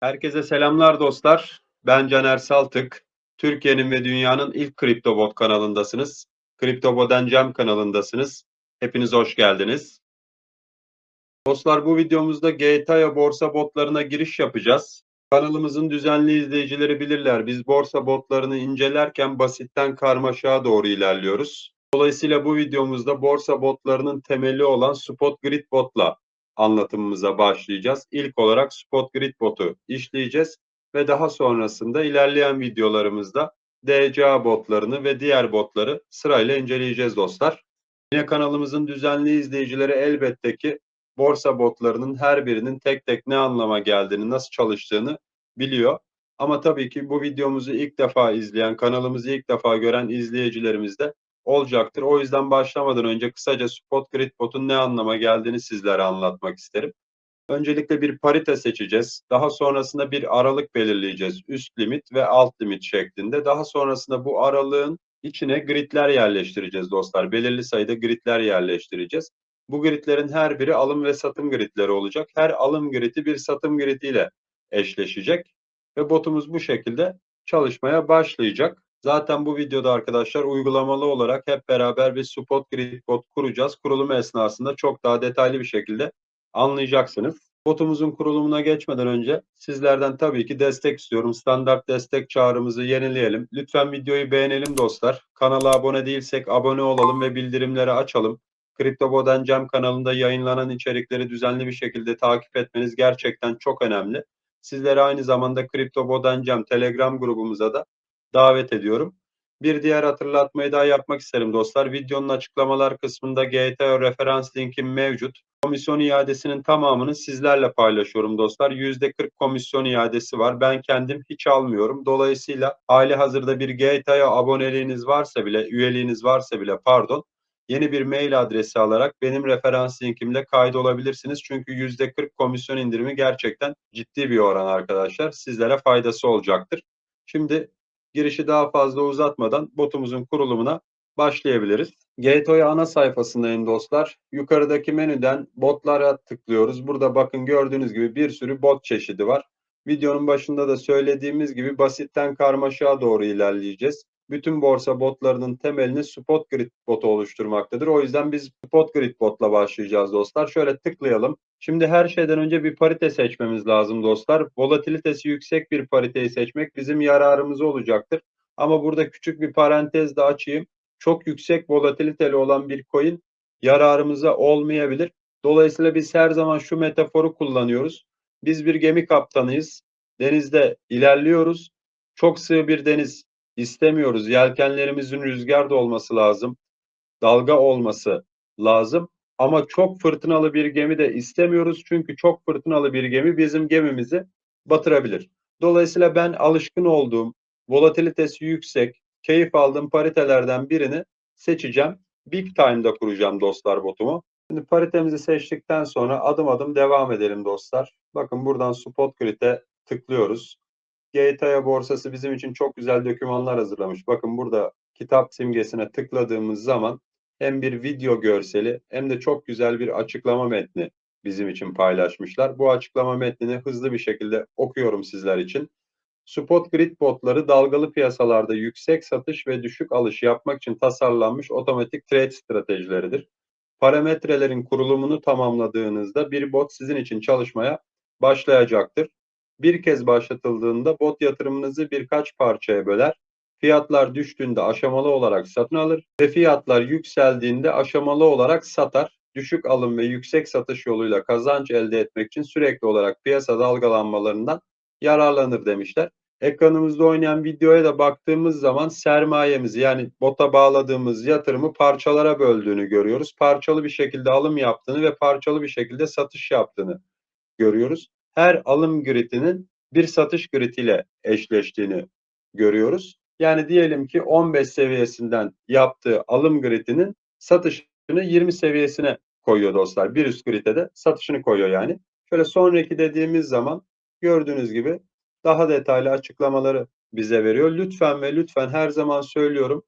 Herkese selamlar dostlar. Ben Caner Saltık. Türkiye'nin ve dünyanın ilk kripto bot kanalındasınız. Kripto Boden Cem kanalındasınız. Hepiniz hoş geldiniz. Dostlar bu videomuzda GTA borsa botlarına giriş yapacağız. Kanalımızın düzenli izleyicileri bilirler. Biz borsa botlarını incelerken basitten karmaşaya doğru ilerliyoruz. Dolayısıyla bu videomuzda borsa botlarının temeli olan Spot Grid botla anlatımımıza başlayacağız. İlk olarak Spot Grid botu işleyeceğiz ve daha sonrasında ilerleyen videolarımızda DCA botlarını ve diğer botları sırayla inceleyeceğiz dostlar. Yine kanalımızın düzenli izleyicileri elbette ki borsa botlarının her birinin tek tek ne anlama geldiğini, nasıl çalıştığını biliyor. Ama tabii ki bu videomuzu ilk defa izleyen, kanalımızı ilk defa gören izleyicilerimiz de olacaktır. O yüzden başlamadan önce kısaca Spot Grid botun ne anlama geldiğini sizlere anlatmak isterim. Öncelikle bir parite seçeceğiz. Daha sonrasında bir aralık belirleyeceğiz. Üst limit ve alt limit şeklinde. Daha sonrasında bu aralığın içine gridler yerleştireceğiz dostlar. Belirli sayıda gridler yerleştireceğiz. Bu gridlerin her biri alım ve satım gridleri olacak. Her alım gridi bir satım gridiyle eşleşecek ve botumuz bu şekilde çalışmaya başlayacak. Zaten bu videoda arkadaşlar uygulamalı olarak hep beraber bir spot grid bot kuracağız. Kurulum esnasında çok daha detaylı bir şekilde anlayacaksınız. Botumuzun kurulumuna geçmeden önce sizlerden tabii ki destek istiyorum. Standart destek çağrımızı yenileyelim. Lütfen videoyu beğenelim dostlar. Kanala abone değilsek abone olalım ve bildirimleri açalım. Kripto Boden Cem kanalında yayınlanan içerikleri düzenli bir şekilde takip etmeniz gerçekten çok önemli. Sizleri aynı zamanda Kripto Boden Cem Telegram grubumuza da davet ediyorum. Bir diğer hatırlatmayı daha yapmak isterim dostlar. Videonun açıklamalar kısmında GTO referans linkim mevcut. Komisyon iadesinin tamamını sizlerle paylaşıyorum dostlar. %40 komisyon iadesi var. Ben kendim hiç almıyorum. Dolayısıyla hali hazırda bir GTO aboneliğiniz varsa bile, üyeliğiniz varsa bile pardon, yeni bir mail adresi alarak benim referans linkimle kaydolabilirsiniz. Çünkü %40 komisyon indirimi gerçekten ciddi bir oran arkadaşlar. Sizlere faydası olacaktır. Şimdi girişi daha fazla uzatmadan botumuzun kurulumuna başlayabiliriz. Gateway ana sayfasındayım dostlar. Yukarıdaki menüden botlara tıklıyoruz. Burada bakın gördüğünüz gibi bir sürü bot çeşidi var. Videonun başında da söylediğimiz gibi basitten karmaşaya doğru ilerleyeceğiz. Bütün borsa botlarının temelini Spot Grid botu oluşturmaktadır. O yüzden biz Spot Grid botla başlayacağız dostlar. Şöyle tıklayalım. Şimdi her şeyden önce bir parite seçmemiz lazım dostlar. Volatilitesi yüksek bir pariteyi seçmek bizim yararımız olacaktır. Ama burada küçük bir parantez de açayım. Çok yüksek volatiliteli olan bir coin yararımıza olmayabilir. Dolayısıyla biz her zaman şu metaforu kullanıyoruz. Biz bir gemi kaptanıyız. Denizde ilerliyoruz. Çok sığ bir deniz istemiyoruz. Yelkenlerimizin rüzgarda olması lazım. Dalga olması lazım. Ama çok fırtınalı bir gemi de istemiyoruz. Çünkü çok fırtınalı bir gemi bizim gemimizi batırabilir. Dolayısıyla ben alışkın olduğum, volatilitesi yüksek, keyif aldığım paritelerden birini seçeceğim. Big Time'da kuracağım dostlar botumu. Şimdi paritemizi seçtikten sonra adım adım devam edelim dostlar. Bakın buradan Spot Grid'e tıklıyoruz. GTA borsası bizim için çok güzel dokümanlar hazırlamış. Bakın burada kitap simgesine tıkladığımız zaman hem bir video görseli hem de çok güzel bir açıklama metni bizim için paylaşmışlar. Bu açıklama metnini hızlı bir şekilde okuyorum sizler için. Spot grid botları dalgalı piyasalarda yüksek satış ve düşük alış yapmak için tasarlanmış otomatik trade stratejileridir. Parametrelerin kurulumunu tamamladığınızda bir bot sizin için çalışmaya başlayacaktır. Bir kez başlatıldığında bot yatırımınızı birkaç parçaya böler. Fiyatlar düştüğünde aşamalı olarak satın alır ve fiyatlar yükseldiğinde aşamalı olarak satar. Düşük alım ve yüksek satış yoluyla kazanç elde etmek için sürekli olarak piyasa dalgalanmalarından yararlanır demişler. Ekranımızda oynayan videoya da baktığımız zaman sermayemizi yani bota bağladığımız yatırımı parçalara böldüğünü görüyoruz. Parçalı bir şekilde alım yaptığını ve parçalı bir şekilde satış yaptığını görüyoruz. Her alım gridinin bir satış gridiyle eşleştiğini görüyoruz. Yani diyelim ki 15 seviyesinden yaptığı alım gridinin satışını 20 seviyesine koyuyor dostlar. Bir üst gridde de satışını koyuyor yani. Şöyle sonraki dediğimiz zaman gördüğünüz gibi daha detaylı açıklamaları bize veriyor. Lütfen ve lütfen her zaman söylüyorum.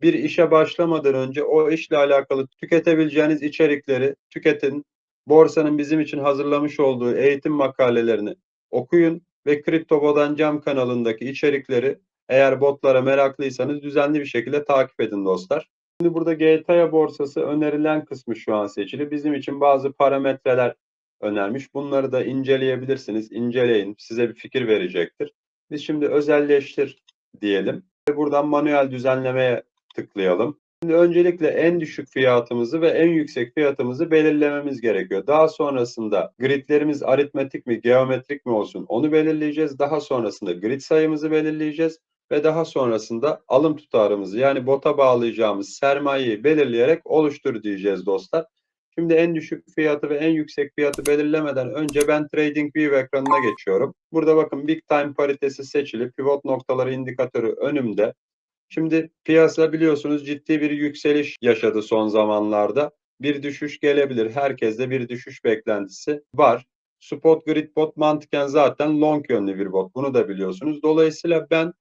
Bir işe başlamadan önce o işle alakalı tüketebileceğiniz içerikleri tüketin. Borsanın bizim için hazırlamış olduğu eğitim makalelerini okuyun. ve Kripto Bodancam kanalındaki içerikleri eğer botlara meraklıysanız düzenli bir şekilde takip edin dostlar. Şimdi burada GTA'ya borsası önerilen kısmı şu an seçili. Bizim için bazı parametreler önermiş. Bunları da inceleyebilirsiniz. İnceleyin. Size bir fikir verecektir. Biz şimdi özelleştir diyelim. Ve buradan manuel düzenlemeye tıklayalım. Şimdi öncelikle en düşük fiyatımızı ve en yüksek fiyatımızı belirlememiz gerekiyor. Daha sonrasında gridlerimiz aritmetik mi, geometrik mi olsun onu belirleyeceğiz. Daha sonrasında grid sayımızı belirleyeceğiz ve daha sonrasında alım tutarımızı yani bota bağlayacağımız sermayeyi belirleyerek oluştur diyeceğiz dostlar. Şimdi en düşük fiyatı ve en yüksek fiyatı belirlemeden önce ben TradingView ekranına geçiyorum. Burada bakın Big Time paritesi seçili. Pivot noktaları indikatörü önümde. Şimdi piyasa biliyorsunuz ciddi bir yükseliş yaşadı son zamanlarda. Bir düşüş gelebilir. Herkeste bir düşüş beklentisi var. Spot grid bot mantıken zaten long yönlü bir bot. Bunu da biliyorsunuz. Dolayısıyla ben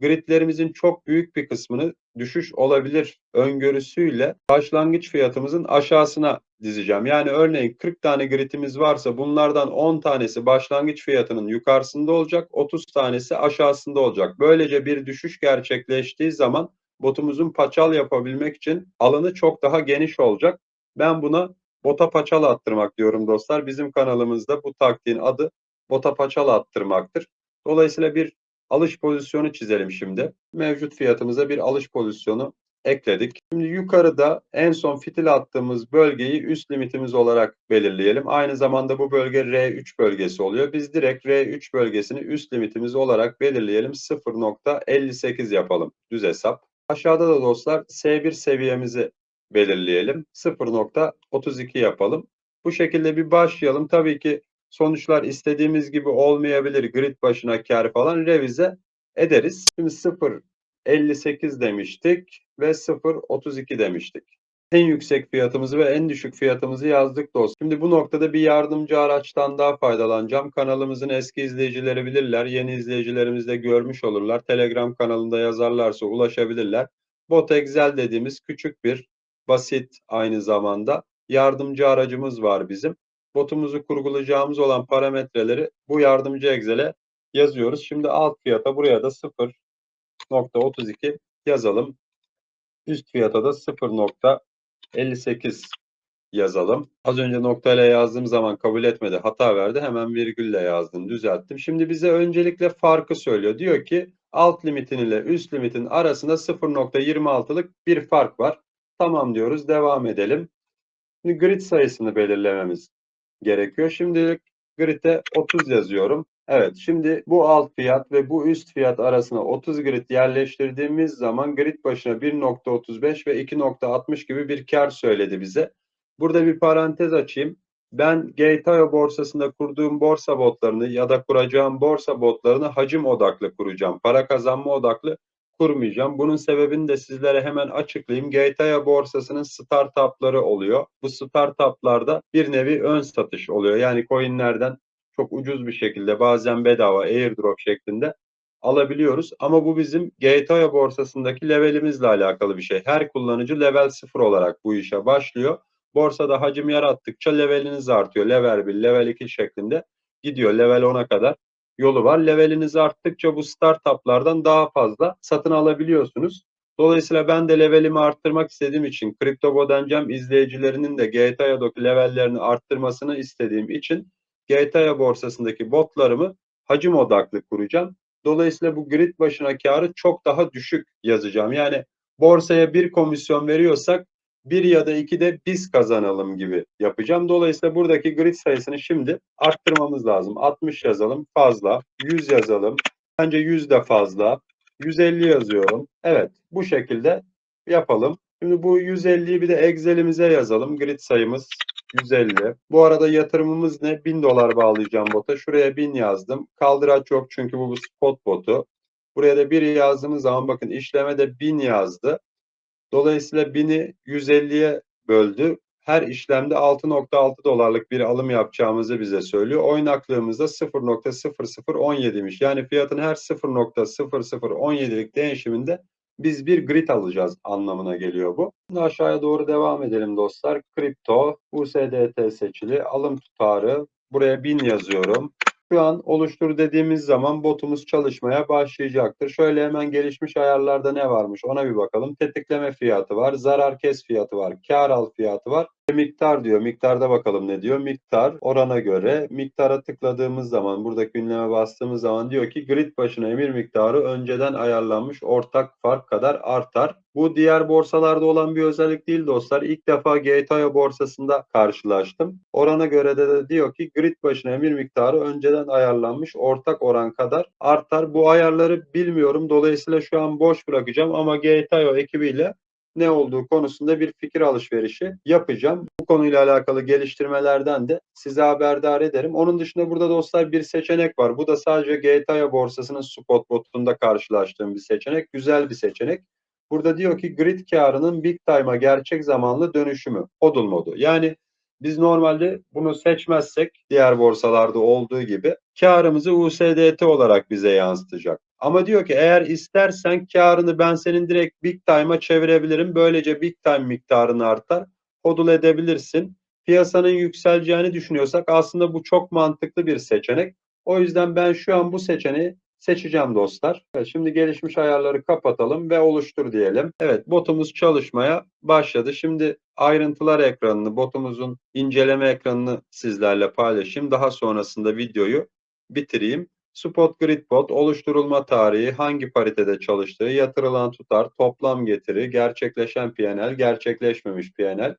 gridlerimizin çok büyük bir kısmını düşüş olabilir öngörüsüyle başlangıç fiyatımızın aşağısına dizeceğim. Yani örneğin 40 tane gridimiz varsa bunlardan 10 tanesi başlangıç fiyatının yukarısında olacak, 30 tanesi aşağısında olacak. Böylece bir düşüş gerçekleştiği zaman botumuzun paçal yapabilmek için alanı çok daha geniş olacak. Ben buna bota paçal attırmak diyorum dostlar. Bizim kanalımızda bu taktiğin adı bota paçal attırmaktır. Dolayısıyla bir alış pozisyonu çizelim şimdi. Mevcut fiyatımıza bir alış pozisyonu ekledik. Şimdi yukarıda en son fitil attığımız bölgeyi üst limitimiz olarak belirleyelim. Aynı zamanda bu bölge R3 bölgesi oluyor. Biz direkt R3 bölgesini üst limitimiz olarak belirleyelim. 0.58 yapalım. Düz hesap. Aşağıda da dostlar S1 seviyemizi belirleyelim. 0.32 yapalım. Bu şekilde bir başlayalım. Tabii ki sonuçlar istediğimiz gibi olmayabilir. Grid başına kar falan revize ederiz. Şimdi 0.58 demiştik ve 0.32 demiştik. En yüksek fiyatımızı ve en düşük fiyatımızı yazdık dost. Şimdi bu noktada bir yardımcı araçtan daha faydalanacağım. Kanalımızın eski izleyicileri bilirler. Yeni izleyicilerimiz de görmüş olurlar. Telegram kanalında yazarlarsa ulaşabilirler. Bot Excel dediğimiz küçük bir basit aynı zamanda yardımcı aracımız var bizim. Botumuzu kurgulayacağımız olan parametreleri bu yardımcı Excel'e yazıyoruz. Şimdi alt fiyata buraya da 0.32 yazalım. Üst fiyata da 0.58 yazalım. Az önce noktayla yazdığım zaman kabul etmedi, hata verdi. Hemen virgülle yazdım, düzelttim. Şimdi bize öncelikle farkı söylüyor. Diyor ki alt limitin ile üst limitin arasında 0.26'lık bir fark var. Tamam diyoruz, devam edelim. Şimdi grid sayısını belirlememiz gerekiyor. Şimdilik grid'e 30 yazıyorum. Evet şimdi bu alt fiyat ve bu üst fiyat arasına 30 grid yerleştirdiğimiz zaman grid başına 1.35 ve 2.60 gibi bir kar söyledi bize. Burada bir parantez açayım. Ben Gate.io borsasında kurduğum borsa botlarını ya da kuracağım borsa botlarını hacim odaklı kuracağım. Para kazanma odaklı kurmayacağım. Bunun sebebini de sizlere hemen açıklayayım. GTA borsasının startupları oluyor. Bu startuplarda bir nevi ön satış oluyor. Yani coinlerden çok ucuz bir şekilde bazen bedava airdrop şeklinde alabiliyoruz. Ama bu bizim GTA borsasındaki levelimizle alakalı bir şey. Her kullanıcı level 0 olarak bu işe başlıyor. Borsada hacim yarattıkça leveliniz artıyor. Level 1, level 2 şeklinde gidiyor. Level 10'a kadar yolu var. Leveliniz arttıkça bu startuplardan daha fazla satın alabiliyorsunuz. Dolayısıyla ben de levelimi arttırmak istediğim için Kripto Bodancam izleyicilerinin de GTA'daki levellerini arttırmasını istediğim için GTA borsasındaki botlarımı hacim odaklı kuracağım. Dolayısıyla bu grid başına karı çok daha düşük yazacağım. Yani borsaya bir komisyon veriyorsak bir ya da iki de biz kazanalım gibi yapacağım. Dolayısıyla buradaki grid sayısını şimdi arttırmamız lazım. 60 yazalım fazla, 100 yazalım. Bence 100 de fazla. 150 yazıyorum. Evet bu şekilde yapalım. Şimdi bu 150'yi bir de Excel'imize yazalım. Grid sayımız 150. Bu arada yatırımımız ne? 1000 dolar bağlayacağım bota. Şuraya 1000 yazdım. Kaldıraç yok çünkü bu, spot botu. Buraya da 1 yazdığımız zaman bakın işleme de 1000 yazdı. Dolayısıyla 1000'i 150'ye böldü. Her işlemde 6.6 dolarlık bir alım yapacağımızı bize söylüyor. Oynaklığımız da 0.0017'miş. Yani fiyatın her 0.0017'lik değişiminde biz bir grid alacağız anlamına geliyor bu. Şimdi aşağıya doğru devam edelim dostlar. Kripto, USDT seçili, alım tutarı. Buraya 1000 yazıyorum. Şu an oluştur dediğimiz zaman botumuz çalışmaya başlayacaktır. Şöyle hemen gelişmiş ayarlarda ne varmış ona bir bakalım. Tetikleme fiyatı var, zarar kes fiyatı var, kar al fiyatı var. Miktar diyor. Miktarda bakalım ne diyor. Miktar orana göre miktara tıkladığımız zaman buradaki ünleme bastığımız zaman diyor ki grid başına emir miktarı önceden ayarlanmış ortak fark kadar artar. Bu diğer borsalarda olan bir özellik değil dostlar. İlk defa GTO borsasında karşılaştım. Orana göre de, de diyor ki grid başına emir miktarı önceden ayarlanmış ortak oran kadar artar. Bu ayarları bilmiyorum. Dolayısıyla şu an boş bırakacağım ama GTO ekibiyle ne olduğu konusunda bir fikir alışverişi yapacağım. Bu konuyla alakalı geliştirmelerden de size haberdar ederim. Onun dışında burada dostlar bir seçenek var. Bu da sadece GTA borsasının spot botunda karşılaştığım bir seçenek. Güzel bir seçenek. Burada diyor ki grid karının big time'a gerçek zamanlı dönüşümü. HODL modu. Yani biz normalde bunu seçmezsek diğer borsalarda olduğu gibi karımızı USDT olarak bize yansıtacak. Ama diyor ki eğer istersen karını ben senin direkt big time'a çevirebilirim. Böylece big time miktarını artar. Hodl edebilirsin. Piyasanın yükseleceğini düşünüyorsak aslında bu çok mantıklı bir seçenek. O yüzden ben şu an bu seçeneği seçeceğim dostlar. Şimdi gelişmiş ayarları kapatalım ve oluştur diyelim. Evet botumuz çalışmaya başladı. Şimdi ayrıntılar ekranını, botumuzun inceleme ekranını sizlerle paylaşayım. Daha sonrasında videoyu bitireyim. Spot Grid Bot oluşturulma tarihi, hangi paritede çalıştığı, yatırılan tutar, toplam getiri, gerçekleşen PNL, gerçekleşmemiş PNL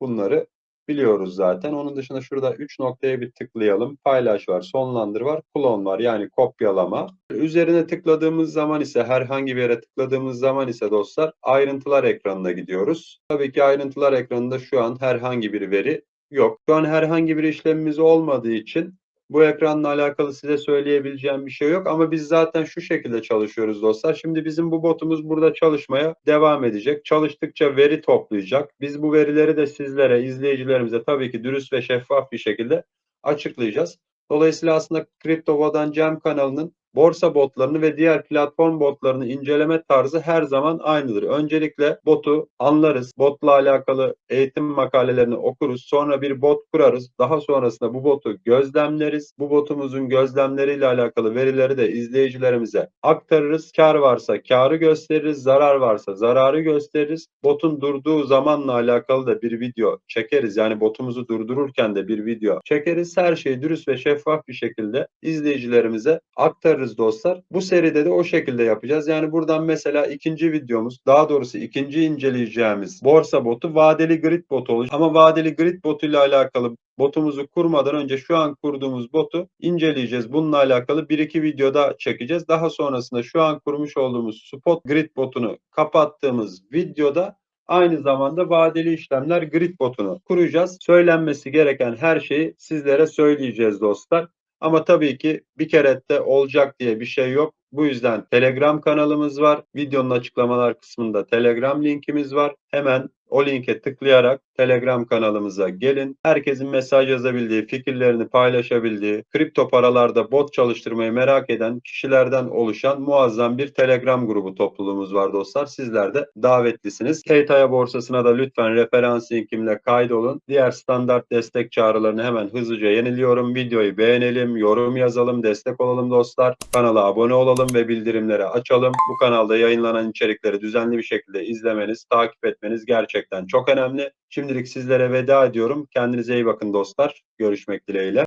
bunları biliyoruz zaten. Onun dışında şurada 3 noktaya bir tıklayalım. Paylaş var, sonlandır var, klon var yani kopyalama. Üzerine tıkladığımız zaman ise herhangi bir yere tıkladığımız zaman ise dostlar ayrıntılar ekranına gidiyoruz. Tabii ki ayrıntılar ekranında şu an herhangi bir veri yok. Şu an herhangi bir işlemimiz olmadığı için bu ekranla alakalı size söyleyebileceğim bir şey yok ama biz zaten şu şekilde çalışıyoruz dostlar. Şimdi bizim bu botumuz burada çalışmaya devam edecek. Çalıştıkça veri toplayacak. Biz bu verileri de sizlere, izleyicilerimize tabii ki dürüst ve şeffaf bir şekilde açıklayacağız. Dolayısıyla aslında Kriptovo'dan Cem kanalının borsa botlarını ve diğer platform botlarını inceleme tarzı her zaman aynıdır. Öncelikle botu anlarız. Botla alakalı eğitim makalelerini okuruz. Sonra bir bot kurarız. Daha sonrasında bu botu gözlemleriz. Bu botumuzun gözlemleriyle alakalı verileri de izleyicilerimize aktarırız. Kar varsa karı gösteririz. Zarar varsa zararı gösteririz. Botun durduğu zamanla alakalı da bir video çekeriz. Yani botumuzu durdururken de bir video çekeriz. Her şeyi dürüst ve şeffaf bir şekilde izleyicilerimize aktarırız yapıyoruz dostlar. Bu seride de o şekilde yapacağız. Yani buradan mesela ikinci videomuz, daha doğrusu ikinci inceleyeceğimiz borsa botu vadeli grid botu olacak. Ama vadeli grid botu ile alakalı botumuzu kurmadan önce şu an kurduğumuz botu inceleyeceğiz. Bununla alakalı bir iki videoda çekeceğiz. Daha sonrasında şu an kurmuş olduğumuz spot grid botunu kapattığımız videoda Aynı zamanda vadeli işlemler grid botunu kuracağız. Söylenmesi gereken her şeyi sizlere söyleyeceğiz dostlar. Ama tabii ki bir kere de olacak diye bir şey yok. Bu yüzden Telegram kanalımız var. Videonun açıklamalar kısmında Telegram linkimiz var. Hemen o linke tıklayarak Telegram kanalımıza gelin. Herkesin mesaj yazabildiği, fikirlerini paylaşabildiği, kripto paralarda bot çalıştırmayı merak eden kişilerden oluşan muazzam bir Telegram grubu topluluğumuz var dostlar. Sizler de davetlisiniz. Keytaya borsasına da lütfen referans linkimle kaydolun. Diğer standart destek çağrılarını hemen hızlıca yeniliyorum. Videoyu beğenelim, yorum yazalım, destek olalım dostlar. Kanala abone olalım ve bildirimleri açalım. Bu kanalda yayınlanan içerikleri düzenli bir şekilde izlemeniz, takip etmeniz gerçekten çok önemli. Şimdilik sizlere veda ediyorum. Kendinize iyi bakın dostlar. Görüşmek dileğiyle.